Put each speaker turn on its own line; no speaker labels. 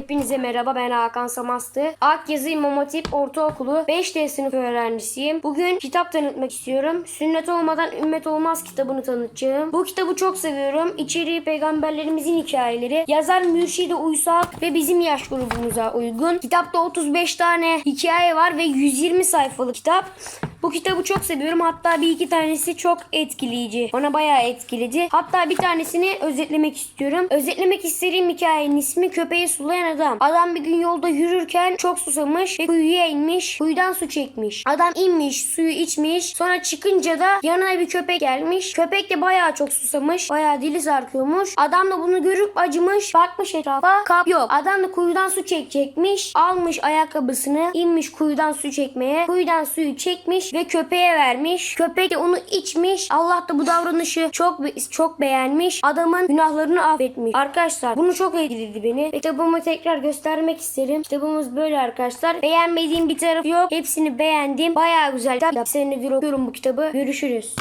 Hepinize merhaba ben Hakan Samastı. Akyazı İmam Hatip Ortaokulu 5D sınıf öğrencisiyim. Bugün kitap tanıtmak istiyorum. Sünnet olmadan ümmet olmaz kitabını tanıtacağım. Bu kitabı çok seviyorum. İçeriği peygamberlerimizin hikayeleri. Yazar Mürşidi Uysal ve bizim yaş grubumuza uygun. Kitapta 35 tane hikaye var ve 120 sayfalık kitap. Bu kitabı çok seviyorum. Hatta bir iki tanesi çok etkileyici. Bana bayağı etkiledi. Hatta bir tanesini özetlemek istiyorum. Özetlemek istediğim hikayenin ismi Köpeği Sulayan Adam. Adam bir gün yolda yürürken çok susamış ve kuyuya inmiş. Kuyudan su çekmiş. Adam inmiş, suyu içmiş. Sonra çıkınca da yanına bir köpek gelmiş. Köpek de bayağı çok susamış. Bayağı dili sarkıyormuş. Adam da bunu görüp acımış. Bakmış etrafa. Kap yok. Adam da kuyudan su çekecekmiş. Almış ayakkabısını. inmiş kuyudan su çekmeye. Kuyudan suyu çekmiş ve köpeğe vermiş. Köpek de onu içmiş. Allah da bu davranışı çok çok beğenmiş. Adamın günahlarını affetmiş. Arkadaşlar bunu çok etkiledi beni. Kitabımı tekrar göstermek isterim. Kitabımız böyle arkadaşlar. Beğenmediğim bir tarafı yok. Hepsini beğendim. Bayağı güzel kitap. Seninle okuyorum bu kitabı. Görüşürüz.